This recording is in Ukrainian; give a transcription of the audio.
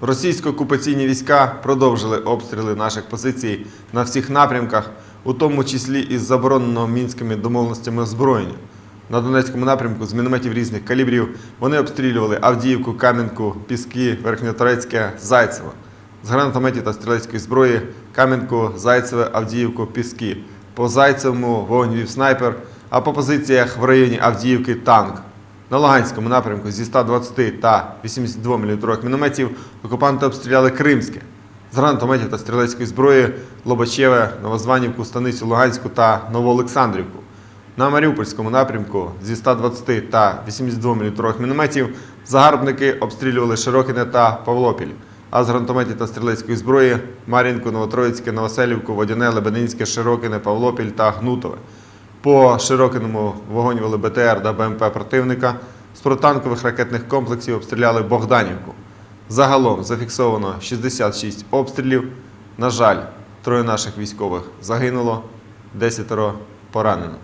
Російсько-окупаційні війська продовжили обстріли наших позицій на всіх напрямках, у тому числі із забороненого мінськими домовленостями озброєння. На Донецькому напрямку з мінометів різних калібрів вони обстрілювали Авдіївку, Кам'янку, Піски, Верхньоторецьке, Зайцево. З гранатометів та стрілецької зброї Кам'янку, Зайцеве, Авдіївку, Піски. По Зайцевому вогонь вів снайпер, а по позиціях в районі Авдіївки танк. На Луганському напрямку зі 120 та 82 мм мінометів окупанти обстріляли Кримське. З гранатометів та стрілецької зброї Лобачеве, Новозванівку, Станицю Луганську та Новоолександрівку. На Маріупольському напрямку зі 120 та 82 мм мінометів загарбники обстрілювали Широкине та Павлопіль. А з гранатометів та стрілецької зброї Мар'їнку, Новотроїцьке, Новоселівку, Водяне, Лебединське, Широкине, Павлопіль та Гнутове. По Широкиному вогонь вели БТР та БМП противника. З протанкових ракетних комплексів обстріляли Богданівку. Загалом зафіксовано 66 обстрілів. На жаль, троє наших військових загинуло, 10 поранено.